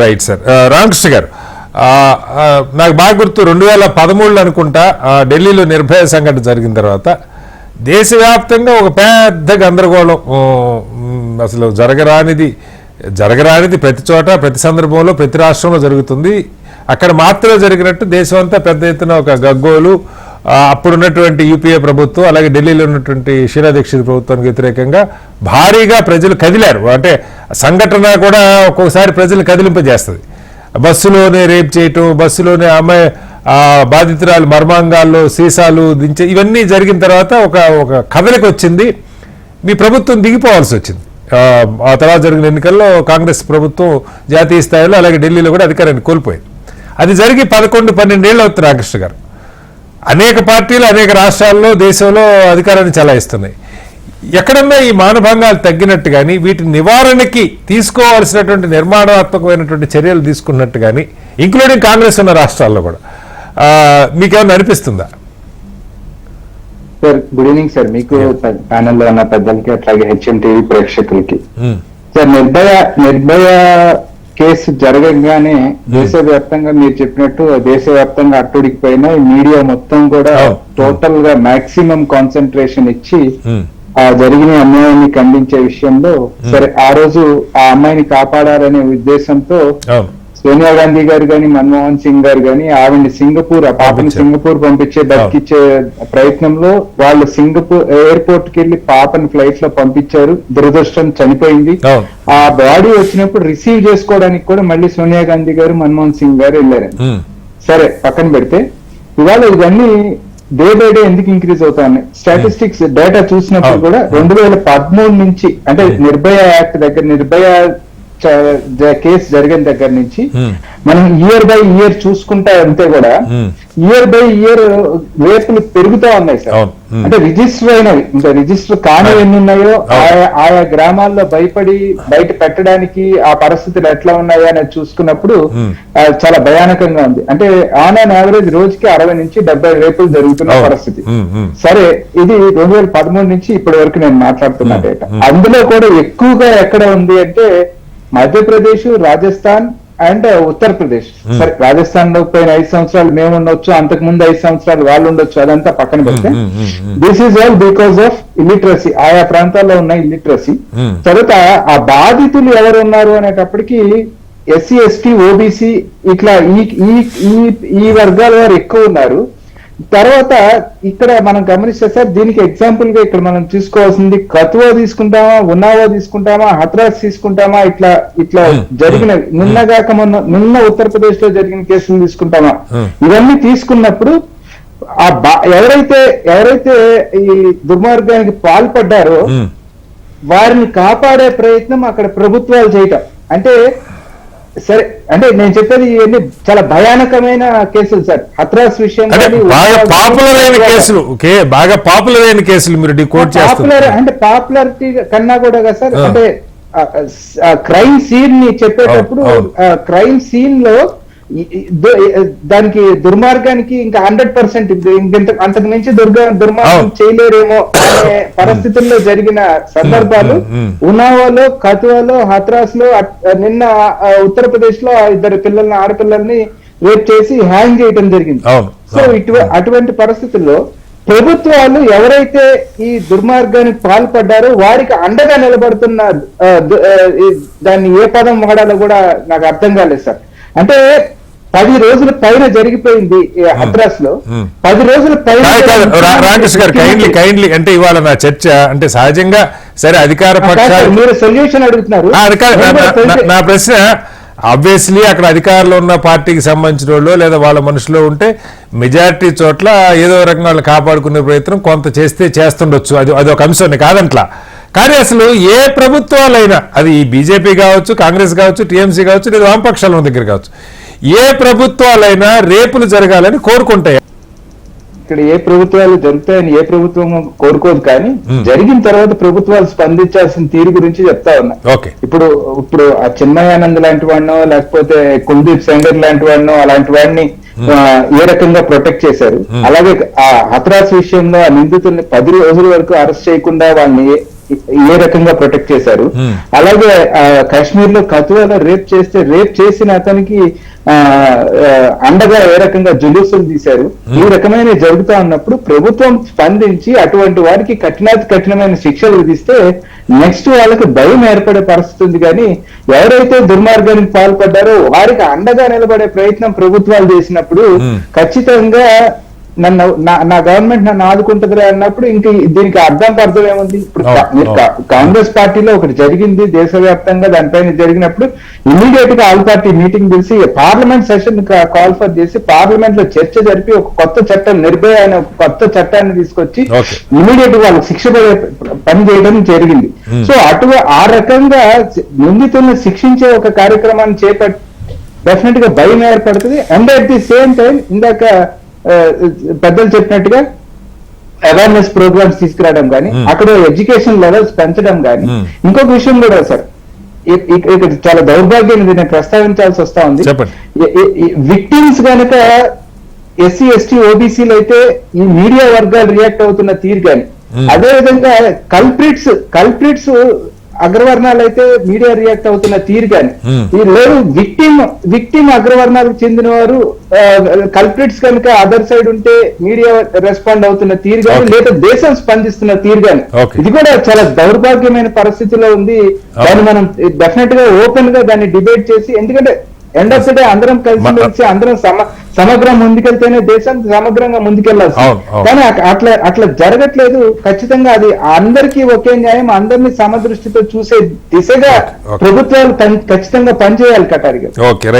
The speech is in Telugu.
రైట్ సార్ uh, రామకృష్ణ గారు నాకు బాగా గుర్తు రెండు వేల పదమూడులో అనుకుంటా ఢిల్లీలో నిర్భయ సంఘటన జరిగిన తర్వాత దేశవ్యాప్తంగా ఒక పెద్ద గందరగోళం అసలు జరగరానిది జరగరానిది ప్రతి చోట ప్రతి సందర్భంలో ప్రతి రాష్ట్రంలో జరుగుతుంది. అక్కడ మాత్రమే జరిగినట్టు దేశం అంతా పెద్ద ఎత్తున ఒక గగ్గోలు అప్పుడున్నటువంటి యూపీఏ ప్రభుత్వం అలాగే ఢిల్లీలో ఉన్నటువంటి షీలా దీక్షిత్ ప్రభుత్వానికి వ్యతిరేకంగా భారీగా ప్రజలు కదిలారు. అంటే సంఘటన కూడా ఒక్కొక్కసారి ప్రజలు కదిలింపజేస్తుంది. బస్సులోనే రేప్ చేయటం బస్సులోనే అమ్మాయి బాధితురాలు మర్మాంగాల్లో సీసాలు దించే ఇవన్నీ జరిగిన తర్వాత ఒక ఒక కదలిక వచ్చింది. మీ ప్రభుత్వం దిగిపోవాల్సి వచ్చింది. ఆ, తర్వాత జరిగిన ఎన్నికల్లో కాంగ్రెస్ ప్రభుత్వం జాతీయ స్థాయిలో అలాగే ఢిల్లీలో కూడా అధికారాన్ని కోల్పోయింది. అది జరిగి పదకొండు పన్నెండేళ్ళు అవుతుంది రాకృష్ణ గారు. అనేక పార్టీలు అనేక రాష్ట్రాల్లో దేశంలో అధికారాన్ని చలాయిస్తున్నాయి. ఎక్కడన్నా ఈ మానభంగాలు తగ్గినట్టు కానీ వీటి నివారణకి తీసుకోవాల్సినటువంటి నిర్మాణాత్మకమైనటువంటి చర్యలు తీసుకున్నట్టు కానీ ఇంక్లూడింగ్ కాంగ్రెస్ ఉన్న రాష్ట్రాల్లో కూడా. ఆ, మీకేమన్నా అనిపిస్తుందా? Sir good evening sir. మీకు ప్యానెల్లో ఉన్న పెద్దలకి అట్లాగే హెచ్ఎం టీవీ ప్రేక్షకులకి సార్ నిర్భయ నిర్భయ కేసు జరగగానే దేశవ్యాప్తంగా మీరు చెప్పినట్టు దేశవ్యాప్తంగా అట్టుడికిపోయిన మీడియా మొత్తం కూడా అవును. టోటల్గా మాక్సిమం కాన్సన్ట్రేషన్ ఇచ్చి Hmm. ఆ జరిగిన అన్యాయాన్ని ఖండించే విషయంలో సరే ఆ రోజు ఆ అమ్మాయిని కాపాడాలనే ఉద్దేశంతో అవును సోనియా గాంధీ గారు గాని మన్మోహన్ సింగ్ గారు గాని ఆవిడ సింగపూర్ ఆ పాపని. సింగపూర్ పంపించే బతికిచ్చే ప్రయత్నంలో వాళ్ళు సింగపూర్ ఎయిర్పోర్ట్కి వెళ్ళి పాపని ఫ్లైట్లో పంపించారు. దురదృష్టం చనిపోయింది. ఆ. బాడీ వచ్చినప్పుడు రిసీవ్ చేసుకోవడానికి కూడా మళ్ళీ సోనియా గాంధీ గారు మన్మోహన్ సింగ్ గారు వెళ్ళారు. సరే పక్కన పెడితే ఇవాళ ఇవన్నీ డే బై డే ఎందుకు ఇంక్రీజ్ అవుతా ఉన్నాయి స్టాటిస్టిక్స్ డేటా చూసినప్పుడు. కూడా రెండు వేల పదమూడు నుంచి అంటే నిర్భయ యాక్ట్ దగ్గర నిర్భయ కేసు జరిగిన దగ్గర నుంచి. మనం ఇయర్ బై ఇయర్ చూసుకుంటా అంతే కూడా. ఇయర్ బై ఇయర్ రేపులు పెరుగుతా ఉన్నాయి సార్. అంటే రిజిస్టర్ అయినవి ఇంకా రిజిస్టర్ కాని ఎన్ని ఉన్నాయో. ఆయా ఆయా గ్రామాల్లో భయపడి బయట పెట్టడానికి ఆ పరిస్థితులు ఎట్లా ఉన్నాయో అనేది చూసుకున్నప్పుడు చాలా భయానకంగా ఉంది అంటే ఆన్ అండ్ యావరేజ్ రోజుకి అరవై నుంచి డెబ్బై రేపులు జరుగుతున్న. పరిస్థితి. సరే ఇది రెండు వేల పదమూడు నుంచి ఇప్పటి వరకు నేను మాట్లాడుతున్న. డేటా. అందులో కూడా ఎక్కువగా ఎక్కడ ఉంది అంటే మధ్యప్రదేశ్ రాజస్థాన్ అండ్ ఉత్తరప్రదేశ్. సరే రాజస్థాన్లో పోయిన ఐదు సంవత్సరాలు మేము ఉండొచ్చు అంతకు ముందు ఐదు సంవత్సరాలు వాళ్ళు ఉండొచ్చు అదంతా పక్కన పెడితే. This is all because of illiteracy ఆయా ప్రాంతాల్లో ఉన్న ఇల్లిటరసీ. తర్వాత ఆ బాధితులు ఎవరు ఉన్నారు అనేటప్పటికి ఎస్సీ ఎస్టీ ఓబీసీ ఇట్లా ఈ- ఈ వర్గాల వారు ఎక్కువ ఉన్నారు తర్వాత ఇక్కడ మనం గమనిస్తే సార్ దీనికి ఎగ్జాంపుల్గా ఇక్కడ మనం తీసుకోవాల్సింది కతువా తీసుకుంటామా ఉన్నావా తీసుకుంటామా హత్రాస్ తీసుకుంటామా ఇట్లా ఇట్లా Hmm. జరిగిన నిన్నగాక మొన్న నిన్న ఉత్తరప్రదేశ్లో జరిగిన కేసులు తీసుకుంటామా. ఇవన్నీ తీసుకున్నప్పుడు ఆ ఎవరైతే ఎవరైతే ఈ దుర్మార్గానికి పాల్పడ్డారో. వారిని కాపాడే ప్రయత్నం అక్కడ ప్రభుత్వాలు చేయటం అంటే సరే అంటే నేను చెప్పేది ఇవన్నీ చాలా భయానకమైన కేసులు సార్. హత్రాస్ విషయం బాగా పాపులర్ అయిన కేసులు ఓకే? బాగా పాపులర్ అయిన కేసులు మీరు డికోడ్ పాపులర్ అంటే పాపులారిటీ కన్నా కూడా కదా సార్. అంటే క్రైమ్ సీన్ని చెప్పేటప్పుడు క్రైమ్ సీన్లో దానికి దుర్మార్గానికి ఇంకా హండ్రెడ్ పర్సెంట్ అంతకు మించి దుర్గా దుర్మార్గం. చేయలేరేమో అనే పరిస్థితుల్లో జరిగిన సందర్భాలు. ఉనావాలో కతువాలో హత్రాస్లో నిన్న ఉత్తరప్రదేశ్లో ఇద్దరు పిల్లల్ని ఆడపిల్లల్ని రేప్ చేసి హ్యాంగ్ చేయడం జరిగింది సో. ఇటు అటువంటి పరిస్థితుల్లో ప్రభుత్వాలు ఎవరైతే ఈ దుర్మార్గానికి పాల్పడ్డారో వారికి అండగా నిలబడుతున్న దాన్ని ఏ పదం వాడాలో కూడా నాకు అర్థం కాలేదు సార్ అంటే పది రోజుల పైన జరిగిపోయింది ఈ హత్రాస్లో Hmm. పది రోజుల పైన కాదు, కాదు. రా- రామకృష్ణ గారు కైండ్లీ కైండ్లీ అంటే ఇవాళ నా చర్చ అంటే సహజంగా సరే అధికార పక్షాలు మీరు సొల్యూషన్ అడుగుతున్నారు. నా- ప్రశ్న ఆబ్వియస్లీ అక్కడ అధికారంలో ఉన్న పార్టీకి సంబంధించిన వాళ్ళు లేదా వాళ్ళ మనుషులు ఉంటే మెజారిటీ చోట్ల ఏదో రకంగా వాళ్ళని కాపాడుకునే ప్రయత్నం కొంత చేస్తే చేస్తుండొచ్చు అది అది ఒక అంశం కాదంట్లా కానీ అసలు ఏ ప్రభుత్వాలైనా అది ఈ బీజేపీ కావచ్చు కాంగ్రెస్ కావచ్చు టీఎంసీ కావచ్చు లేదా వామపక్షాల దగ్గర కావచ్చు ఏ ప్రభుత్వాలైనా రేపులు జరగాలని కోరుకుంటాయి. ఇక్కడ ఏ ప్రభుత్వాలు జరుగుతాయని ఏ ప్రభుత్వం కోరుకోదు కానీ. జరిగిన తర్వాత ప్రభుత్వాలు స్పందించాల్సిన తీరు గురించి చెప్తా ఉన్నా. ఇప్పుడు ఇప్పుడు ఆ చిన్మయానంద్ లాంటి వాడినో లేకపోతే కుల్దీప్ సెంగర్ లాంటి వాడినో అలాంటి వాడిని ఏ రకంగా ప్రొటెక్ట్ చేశారు. అలాగే ఆ హత్రాస్ విషయంలో ఆ నిందితుల్ని పది రోజుల వరకు అరెస్ట్ చేయకుండా వాళ్ళని ఏ రకంగా ప్రొటెక్ట్ చేశారు Hmm. అలాగే కాశ్మీర్లో కతువాలో రేప్ చేస్తే రేప్ చేసిన అతనికి ఆ, అండగా ఏ రకంగా జులూసులు తీశారు ఈ రకమైన జరుగుతా ఉన్నప్పుడు ప్రభుత్వం స్పందించి అటువంటి వారికి కఠినాతి కఠినమైన శిక్షలు విధిస్తే నెక్స్ట్ వాళ్ళకి భయం ఏర్పడే పరిస్థితి ఉంది కానీ ఎవరైతే దుర్మార్గానికి పాల్పడ్డారో వారికి అండగా నిలబడే ప్రయత్నం ప్రభుత్వాలు చేసినప్పుడు Hmm. ఖచ్చితంగా నన్ను నా- గవర్నమెంట్ నన్ను ఆదుకుంటుందిరా అన్నప్పుడు ఇంక దీనికి అర్థం అర్థం ఏముంది ఇప్పుడు కాంగ్రెస్ పార్టీలో ఒకటి జరిగింది దేశవ్యాప్తంగా దానిపైన జరిగినప్పుడు ఇమీడియట్గా ఆల్ పార్టీ మీటింగ్ పిలిచి పార్లమెంట్ సెషన్ కాల్ ఫర్ చేసి పార్లమెంట్లో చర్చ జరిపి ఒక కొత్త చట్టం నిర్భయ అనే ఒక కొత్త చట్టాన్ని తీసుకొచ్చి. ఇమీడియట్గా వాళ్ళకి శిక్ష పడే పని చేయడం జరిగింది Hmm. సో అటు ఆ రకంగా నిందితుల్ని శిక్షించే ఒక కార్యక్రమాన్ని చేపట్టి డెఫినెట్గా భయం ఏర్పడుతుంది and at the same time ఇందాక పెద్దలు చెప్పినట్టుగా అవేర్నెస్ ప్రోగ్రామ్స్ తీసుకురావడం కానీ. అక్కడ ఎడ్యుకేషన్ లెవెల్స్ పెంచడం కానీ. ఇంకొక విషయం కూడా సార్ ఇక్కడ చాలా దౌర్భాగ్యం ఇది నేను ప్రస్తావించాల్సి వస్తా ఉంది. విక్టిమ్స్ కనుక ఎస్సీ ఎస్టీ ఓబీసీలు అయితే ఈ మీడియా వర్గాలు రియాక్ట్ అవుతున్న తీరు కానీ. అదే విధంగా కల్ప్రిట్స్ కల్ప్రిట్స్ అగ్రవర్ణాలు అయితే మీడియా రియాక్ట్ అవుతున్న తీరు కానీ. ఈ లేదు విక్టిమ్ విక్టిమ్ అగ్రవర్ణాలకు చెందిన వారు కల్ప్రిట్స్ కనుక అదర్ సైడ్ ఉంటే మీడియా రెస్పాండ్ అవుతున్న తీరు కానీ. లేదా దేశం స్పందిస్తున్న తీరు కానీ. ఇది కూడా చాలా దౌర్భాగ్యమైన పరిస్థితిలో ఉంది దాన్ని మనం డెఫినెట్గా ఓపెన్గా దాన్ని డిబేట్ చేసి ఎందుకంటే ఎండ్ ఆఫ్ ద డే అందరం కలిసి మెలిసి అందరం సమ సమగ్రం ముందుకెళ్తేనే దేశం సమగ్రంగా ముందుకెళ్ళాలి. కానీ అట్లా అట్లా జరగట్లేదు ఖచ్చితంగా అది అందరికీ ఒకే న్యాయం అందరినీ సమదృష్టితో చూసే దిశగా. ప్రభుత్వాలు ఖచ్చితంగా పనిచేయాలి కటారి గారు ఓకే రైట్